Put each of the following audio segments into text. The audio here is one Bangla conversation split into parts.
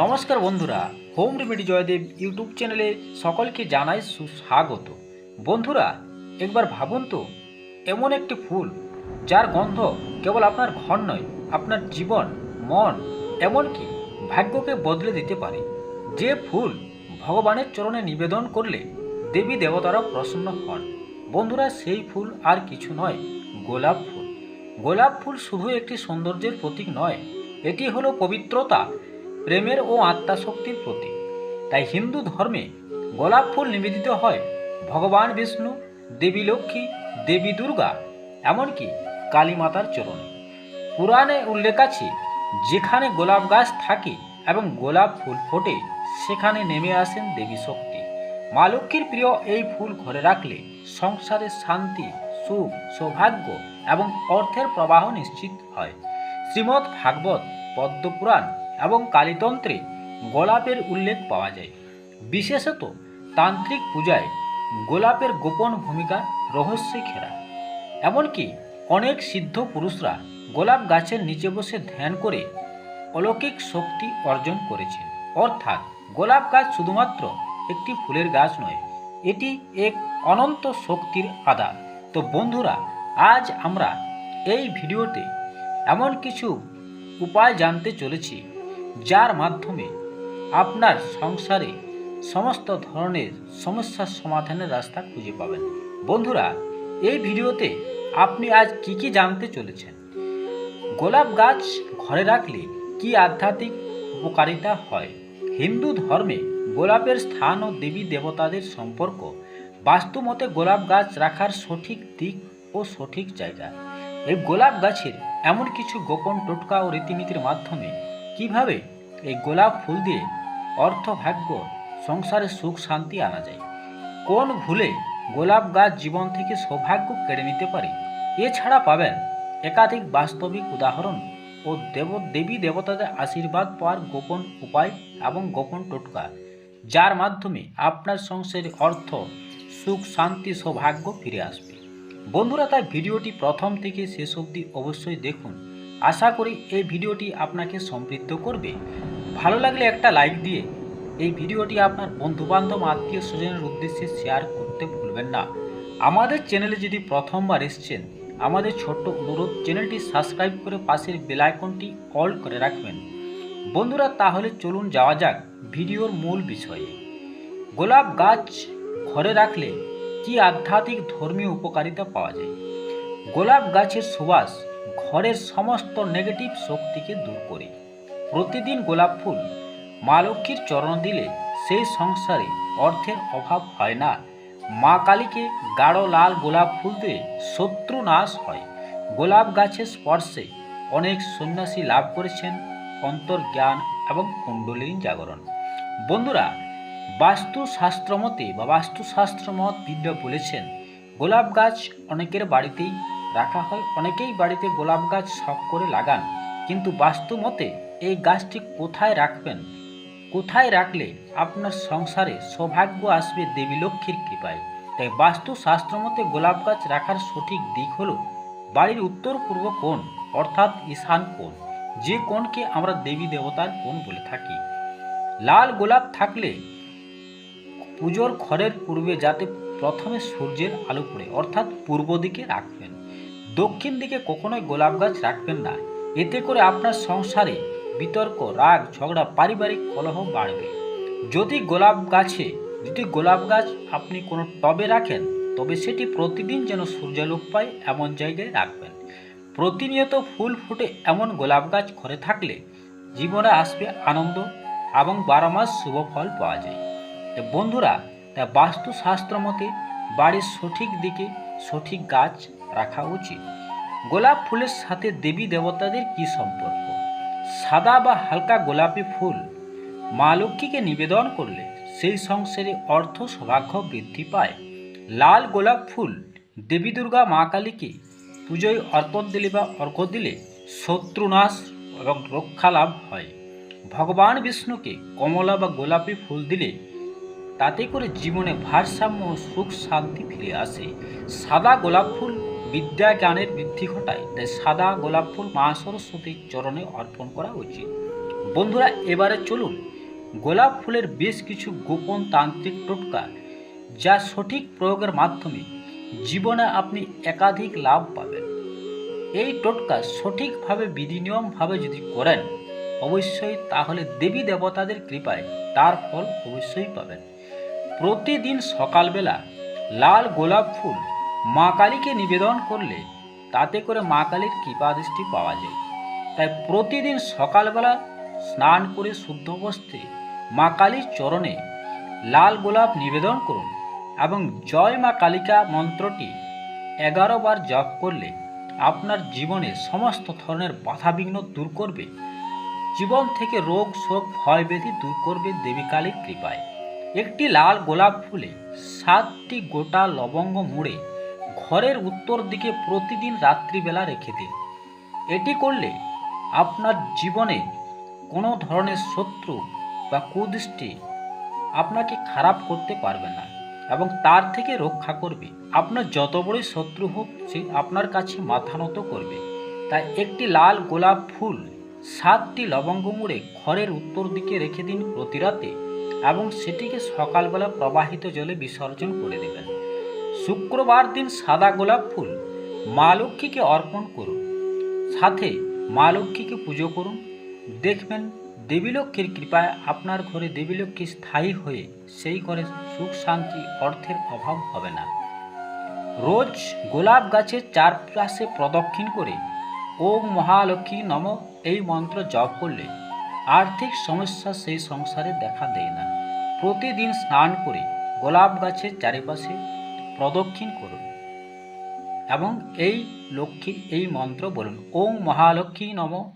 নমস্কার বন্ধুরা, হোম রেমেডি জয়দেব ইউটিউব চ্যানেলে সকলকে জানাই সুস্বাগত। বন্ধুরা, একবার ভাবুন তো, এমন একটি ফুল যার গন্ধ কেবল আপনার ঘর নয়, আপনার জীবন, মন, এমনকি ভাগ্যকে বদলে দিতে পারে। যে ফুল ভগবানের চরণে নিবেদন করলে দেবী দেবতারা প্রসন্ন হন। বন্ধুরা, সেই ফুল আর কিছু নয়, গোলাপ ফুল। গোলাপ ফুল শুধু একটি সৌন্দর্যের প্রতীক নয়, এটি হলো পবিত্রতা প্রেমের ও আত্মাশক্তির প্রতীক। তাই হিন্দু ধর্মে গোলাপ ফুল নিবেদিত হয় ভগবান বিষ্ণু, দেবী লক্ষ্মী, দেবী দুর্গা, এমনকি কালী মাতার চরণে। পুরাণে উল্লেখ আছে, যেখানে গোলাপ গাছ থাকে এবং গোলাপ ফুল ফোটে, সেখানে নেমে আসেন দেবী শক্তি। মা লক্ষ্মীর প্রিয় এই ফুল ঘরে রাখলে সংসারে শান্তি, সুখ, সৌভাগ্য এবং অর্থের প্রবাহ নিশ্চিত হয়। শ্রীমৎ ভাগবত পদ্মপুরাণ এবং কালীতন্ত্রে গোলাপের উল্লেখ পাওয়া যায়। বিশেষত তান্ত্রিক পূজায় গোলাপের গোপন ভূমিকা রহস্যে ঘেরা। এমনকি অনেক সিদ্ধ পুরুষরা গোলাপ গাছের নিচে বসে ধ্যান করে অলৌকিক শক্তি অর্জন করেছেন। অর্থাৎ গোলাপ গাছ শুধুমাত্র একটি ফুলের গাছ নয়, এটি এক অনন্ত শক্তির আধার। তো বন্ধুরা, আজ আমরা এই ভিডিওতে এমন কিছু উপায় জানতে চলেছি যার মাধ্যমে আপনার সংসারে সমস্ত ধরনের সমস্যার সমাধানের রাস্তা খুঁজে পাবেন। বন্ধুরা, এই ভিডিওতে আপনি আজ কি কি জানতে চলেছেন? গোলাপ গাছ ঘরে রাখলে কি আধ্যাত্মিক উপকারিতা হয়? হিন্দু ধর্মে গোলাপের স্থান ও দেবী দেবতাদের সম্পর্ক বাস্তুমতে গোলাপ গাছ রাখার সঠিক দিক ও সঠিক জায়গা। এই গোলাপ গাছের এমন কিছু গোপন টোটকা ও রীতিনীতির মাধ্যমে কীভাবে এই গোলাপ ফুল দিয়ে অর্থ, ভাগ্য, সংসারে সুখ, শান্তি আনা যায়? কোন ভুলে গোলাপ গাছ জীবন থেকে সৌভাগ্য কেড়ে নিতে পারে? এছাড়া পাবেন একাধিক বাস্তবিক উদাহরণ ও দেব, দেবী দেবতাদের আশীর্বাদ পাওয়ার গোপন উপায় এবং গোপন টোটকা, যার মাধ্যমে আপনার সংসারে অর্থ, সুখ, শান্তি, সৌভাগ্য ফিরে আসবে। বন্ধুরা, তাই ভিডিওটি প্রথম থেকে শেষ অবধি অবশ্যই দেখুন। আশা করি এই ভিডিওটি আপনাকে সমৃদ্ধ করবে। ভালো লাগলে একটা লাইক দিয়ে এই ভিডিওটি আপনার বন্ধুবান্ধব, আত্মীয় স্বজনের উদ্দেশ্যে শেয়ার করতে ভুলবেন না। আমাদের চ্যানেলে যদি প্রথমবার এসছেন, আমাদের ছোট্ট অনুরোধ চ্যানেলটি সাবস্ক্রাইব করে পাশের বেলাইকনটি অল করে রাখবেন। বন্ধুরা, তাহলে চলুন যাওয়া যাক ভিডিওর মূল বিষয়ে। গোলাপ গাছ ঘরে রাখলে কি আধ্যাত্মিক ধর্মীয় উপকারিতা পাওয়া যায়? গোলাপ গাছের সুবাস ঘরের সমস্ত নেগেটিভ শক্তিকে দূর করে। প্রতিদিন গোলাপ ফুল, মা লক্ষ্মীর চরণ দিলে সেই সংসারে অর্থের অভাব হয় না। মা কালীকে গাঢ় লাল গোলাপ ফুল দিয়ে শত্রু নাশ হয়। গোলাপ গাছের স্পর্শে অনেক সন্ন্যাসী লাভ করেছেন অন্তর্জ্ঞান এবং কুণ্ডলিনী জাগরণ। বন্ধুরা, বাস্তুশাস্ত্র মতে বা বাস্তুশাস্ত্র মত বিদ্যা বলেছেন, গোলাপ গাছ অনেকের বাড়িতেই রাখা হয়, অনেকেই বাড়িতে গোলাপ গাছ শখ করে লাগান। কিন্তু বাস্তু মতে, এই গাছটি কোথায় রাখবেন? কোথায় রাখলে আপনার সংসারে সৌভাগ্য আসবে দেবী লক্ষ্মীর কৃপায়? তাই বাস্তু শাস্ত্র মতে গোলাপ গাছ রাখার সঠিক দিক হলো, বাড়ির উত্তর পূর্ব কোণ, অর্থাৎ ঈশান কোণ। যে কোণকে আমরা দেবী দেবতার কোণ বলে থাকি। লাল গোলাপ থাকলে পুজোর ঘরের পূর্বে যাতে প্রথমে সূর্যের আলো পড়ে, অর্থাৎ পূর্ব দিকে রাখবেন। দক্ষিণ দিকে কখনোই গোলাপ গাছ রাখবেন না। এতে করে আপনার সংসারে বিতর্ক, রাগ, ঝগড়া, পারিবারিক কলহ বাড়বে। যদি গোলাপ গাছে, যদি গোলাপ গাছ আপনি কোনো টবে রাখেন, তবে সেটি প্রতিদিন যেন সূর্যালোক পায় এমন জায়গায় রাখবেন। প্রতিনিয়ত ফুল ফুটে এমন গোলাপ গাছ ঘরে থাকলে জীবনে আসবে আনন্দ এবং বারো মাস শুভ ফল পাওয়া যায়। বন্ধুরা, তা বাস্তুশাস্ত্র মতে বাড়ির সঠিক দিকে সঠিক গাছ রাখা উচিত। গোলাপ ফুলের সাথে দেবী দেবতাদের কি সম্পর্ক? সাদা বা হালকা গোলাপি ফুল মা লক্ষ্মীকে নিবেদন করলে সেই সংসারে অর্থ সৌভাগ্য বৃদ্ধি পায়। লাল গোলাপ ফুল দেবী দুর্গা মা কালীকে পুজোয় অর্পণ দিলে বা অর্ঘ দিলে শত্রুনাশ এবং রক্ষা লাভ হয়। ভগবান বিষ্ণুকে কমলা বা গোলাপি ফুল দিলে তাতে করে জীবনে ভারসাম্য ও সুখ শান্তি ফিরে আসে। সাদা গোলাপ ফুল বিদ্যা জ্ঞানের বৃদ্ধি ঘটায়, তাই সাদা গোলাপ ফুল মা সরস্বতীর চরণে অর্পণ করা উচিত। বন্ধুরা, এবারে চলুন, গোলাপ ফুলের বেশ কিছু গোপন তান্ত্রিক টোটকা, যা সঠিক প্রয়োগের মাধ্যমে জীবনে আপনি একাধিক লাভ পাবেন। এই টোটকা সঠিকভাবে বিধি নিয়মভাবে যদি করেন, অবশ্যই তাহলে দেবী দেবতাদের কৃপায় তার ফল অবশ্যই পাবেন। প্রতিদিন সকালবেলা লাল গোলাপ ফুল মা কালীকে নিবেদন করলে তাতে করে মা কালীর কৃপা দৃষ্টি পাওয়া যায়। তাই প্রতিদিন সকালবেলা স্নান করে শুদ্ধ বস্ত্রে মা কালীর চরণে লাল গোলাপ নিবেদন করুন এবং জয় মা কালিকা মন্ত্রটি এগারো বার জপ করলে আপনার জীবনে সমস্ত ধরনের বাধাবিঘ্ন দূর করবে। জীবন থেকে রোগ, শোক, ভয় ব্যাধি দূর করবে দেবী কালীর কৃপায়। একটি লাল গোলাপ ফুলে সাতটি গোটা লবঙ্গ মুড়ে ঘরের উত্তর দিকে প্রতিদিন রাত্রিবেলা রেখে দিন। এটি করলে আপনার জীবনে কোনো ধরনের শত্রু বা কুদৃষ্টি আপনাকে খারাপ করতে পারবে না এবং তার থেকে রক্ষা করবে। আপনার যত বড়ই শত্রু হোক, সে আপনার কাছে মাথা নত করবে। তাই একটি লাল গোলাপ ফুল, সাতটি লবঙ্গ মুড়ে ঘরের উত্তর দিকে রেখে দিন প্রতি রাতে এবং সেটিকে সকালবেলা প্রবাহিত জলে বিসর্জন করে দেবেন। শুক্রবার দিন সাদা গোলাপ ফুল মা লক্ষ্মীকে অর্পণ করুন। সাথে মা লক্ষ্মীকে পুজো করুন। দেখবেন দেবী লক্ষ্মীর কৃপায় আপনার ঘরে দেবী লক্ষ্মী স্থায়ী হয়ে সেই ঘরে সুখ শান্তি অর্থের অভাব হবে না। রোজ গোলাপ গাছের চারপাশে প্রদক্ষিণ করে ওম মহালক্ষ্মী নম এই মন্ত্র জপ করলে আর্থিক সমস্যা সেই সংসারে দেখা দেয় না। প্রতিদিন স্নান করে গোলাপ গাছের চারিপাশে প্রদক্ষিণ করুন। এবং এই লক্ষ্মী এই মন্ত্র বলুন। ওম মহালক্ষ্মী নম।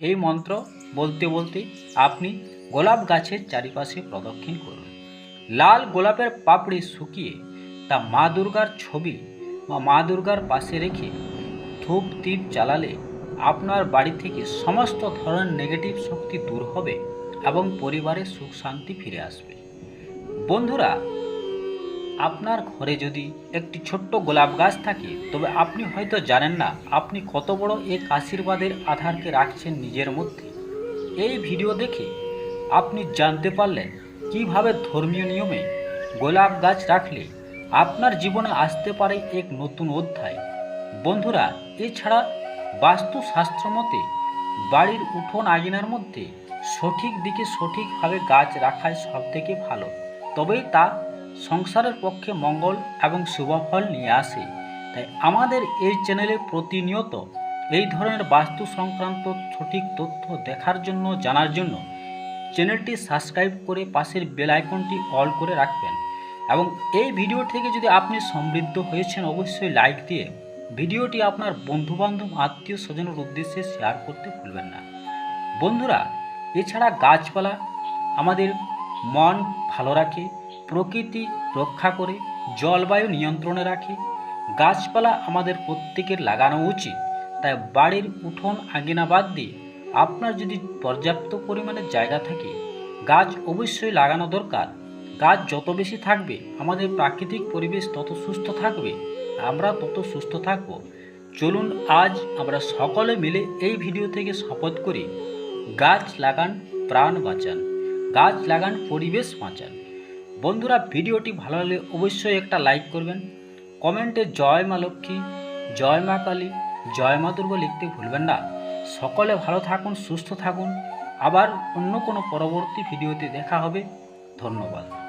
এই মন্ত্র বলতে বলতে আপনি গোলাপ গাছের চারিপাশে প্রদক্ষিণ করুন। লাল গোলাপের পাপড়ি শুকিয়ে তা মা দুর্গার ছবি বা মা দুর্গার পাশে রেখে ধূপ দ্বীপ জ্বালালে আপনার বাড়ি থেকে সমস্ত ধরনের নেগেটিভ শক্তি দূর হবে এবং পরিবারে সুখ শান্তি ফিরে আসবে। বন্ধুরা আপনার ঘরে যদি একটি ছোট্ট গোলাপ গাছ থাকে, তবে আপনি হয়তো জানেন না আপনি কত বড় এক আশীর্বাদের আধারকে রাখছেন নিজের মধ্যে। এই ভিডিও দেখে আপনি জানতে পারলেন কীভাবে ধর্মীয় নিয়মে গোলাপ গাছ রাখলে আপনার জীবনে আসতে পারে এক নতুন অধ্যায়। বন্ধুরা, এছাড়া বাস্তুশাস্ত্র মতে বাড়ির উঠোন আগিনার মধ্যে সঠিক দিকে সঠিকভাবে গাছ রাখাই সবথেকে ভালো। তবেই তা সংসারের পক্ষে মঙ্গল এবং শুভফল নিয়ে আসে। তাই আমাদের এই চ্যানেলে প্রতিনিয়ত এই ধরনের বাস্তু সংক্রান্ত সঠিক তথ্য দেখার জন্য, জানার জন্য চ্যানেলটি সাবস্ক্রাইব করে পাশের বেল আইকনটি অল করে রাখবেন এবং এই ভিডিও থেকে যদি আপনি সমৃদ্ধ হয়েছেন, অবশ্যই লাইক দিয়ে ভিডিওটি আপনার বন্ধুবান্ধব, আত্মীয় স্বজনের উদ্দেশ্যে শেয়ার করতে ভুলবেন না। বন্ধুরা, এছাড়া গাছপালা আমাদের মন ভালো রাখে প্রকৃতি রক্ষা করে, জলবায়ু নিয়ন্ত্রণে রাখে। গাছপালা আমাদের প্রত্যেকের লাগানো উচিত। তাই বাড়ির উঠোন আঙিনা বাদ দিয়ে আপনার যদি পর্যাপ্ত পরিমাণে জায়গা থাকে, গাছ অবশ্যই লাগানো দরকার। গাছ যত বেশি থাকবে, আমাদের প্রাকৃতিক পরিবেশ তত সুস্থ থাকবে। আমরা তত সুস্থ থাকব। চলুন আজ আমরা সকলে মিলে এই ভিডিও থেকে শপথ করি, গাছ লাগান, প্রাণ বাঁচান। গাছ লাগান, পরিবেশ বাঁচান। বন্ধুরা ভিডিওটি ভালো লাগলে অবশ্যই একটা লাইক করবেন। কমেন্টে জয় মা লক্ষ্মী, জয় মা কালী, জয় মা দুর্গা লিখতে ভুলবেন না। সকলে ভালো থাকুন, সুস্থ থাকুন। আবার অন্য কোনো পরবর্তী ভিডিওতে দেখা হবে। ধন্যবাদ।